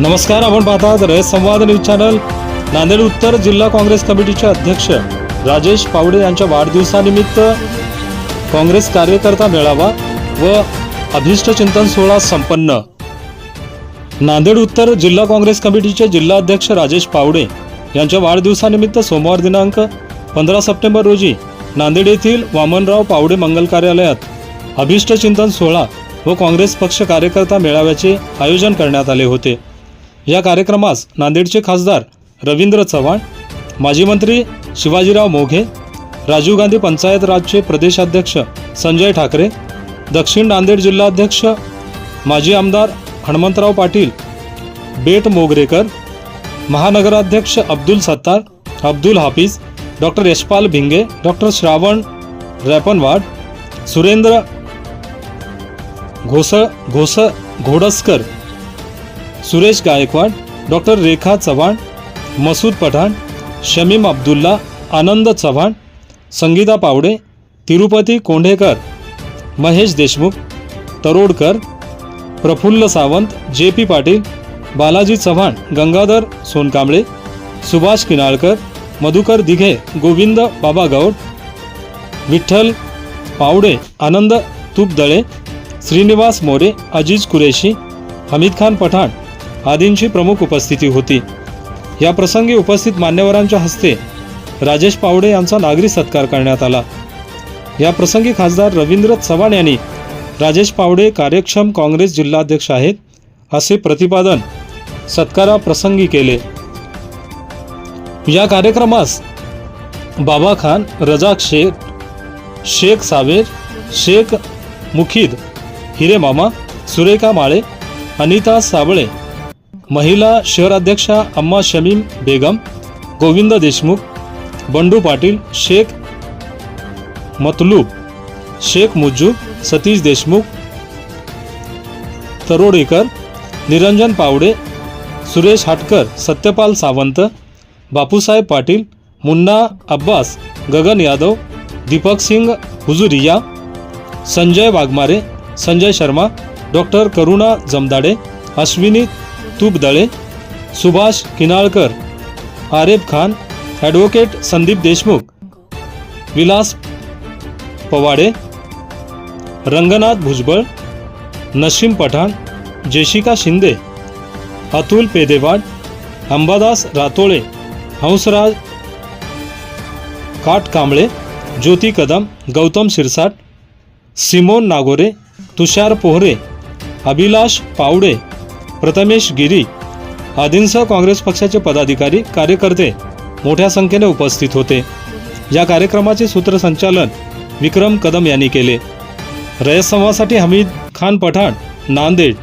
नमस्कार आपण पाहतात रयत संवाद न्यूज चॅनल. नांदेड उत्तर जिल्हा काँग्रेस कमिटीचे अध्यक्ष राजेश पावडे यांच्या वाढदिवसानिमित्त काँग्रेस कार्यकर्ता मेळावा व अभिष्ट चिंतन सोहळा संपन्न. नांदेड उत्तर जिल्हा काँग्रेस कमिटीचे जिल्हाध्यक्ष राजेश पावडे यांच्या वाढदिवसानिमित्त सोमवार दिनांक पंधरा सप्टेंबर रोजी नांदेड येथील वामनराव पावडे मंगल कार्यालयात अभिष्ट चिंतन सोहळा व काँग्रेस पक्ष कार्यकर्ता मेळाव्याचे आयोजन करण्यात आले होते. या कार्यक्रमास नांदेडचे खासदार रवींद्र चव्हाण माजी मंत्री शिवाजीराव मोघे राजीव गांधी पंचायत राजचे प्रदेशाध्यक्ष संजय ठाकरे दक्षिण नांदेड जिल्हाध्यक्ष माजी आमदार Hanumantrao Patil Bet Mogrekar महानगराध्यक्ष Abdul Sattar Abdul Hafiz doctor Yashpal Bhinge doctor Shravan Rapanwad Surendra Ghosal Ghos Ghodaskar Suresh Gaikwad doctor Rekha Chavan Masood Pathan Shamim Abdullah Anand Chavan Sangeeta Pawde Tirupati Kondhekar Mahesh Deshmukh Tarodkar Praful Sawant J P Patil Balaji Chavan Gangadhar Sonkamble Subhash Kinalkar Madhukar Dighe Govind Baba Gaud Vitthal Pawde आनंद तुपदळे श्रीनिवास मोरे अजीज कुरेशी हमीद खान पठाण आदींची प्रमुख उपस्थिती होती. या प्रसंगी उपस्थित मान्यवरांच्या हस्ते राजेश पावडे यांचा नागरी सत्कार करण्यात आला. या प्रसंगी खासदार रवींद्र चव्हाण यांनी राजेश पावडे कार्यक्षम काँग्रेस जिल्हाध्यक्ष आहेत असे प्रतिपादन सत्काराप्रसंगी केले. या कार्यक्रमास बाबा खान रजाक शेख शेख सावेर शेख मुखीद हिरे मामा सुरेखा माळे अनिता साबळे महिला शहराध्यक्षा Amma Shamim Begum Govind Deshmukh Bandu Patil Shaikh Matloob Shaikh Mujju Satish Deshmukh Tarodekar Niranjan Pawde Suresh Hatkar Satyapal Sawant Bapusaheb Patil Munna Abbas Gagan Yadav Deepak Singh Hujuriya Sanjay Waghmare Sanjay Sharma doctor Karuna Jamdade Ashwini Tupdale Subhash Kinalkar Aref Khan advocate Sandeep Deshmukh Vilas Pawade Ranganath Bhujbal Naseem Pathan Jessica Shinde Atul Pedewad Ambadas Ratole Hansraj Kat Kamble Jyoti Kadam Gautam Shirsat Simon Nagore Tushar Pohare Abhilash Pawde Prathamesh Giri आदींसह काँग्रेस पक्षाचे पदाधिकारी कार्यकर्ते मोठ्या संख्येने उपस्थित होते. या कार्यक्रमाचे सूत्रसंचालन विक्रम कदम यांनी केले. रयत संवादसाठी हमीद खान पठाण नांदेड.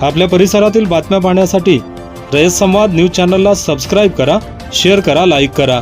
आपल्या परिसरातील बातम्या पाहण्यासाठी रयत संवाद न्यूज चॅनलला सबस्क्राईब करा शेअर करा लाईक करा.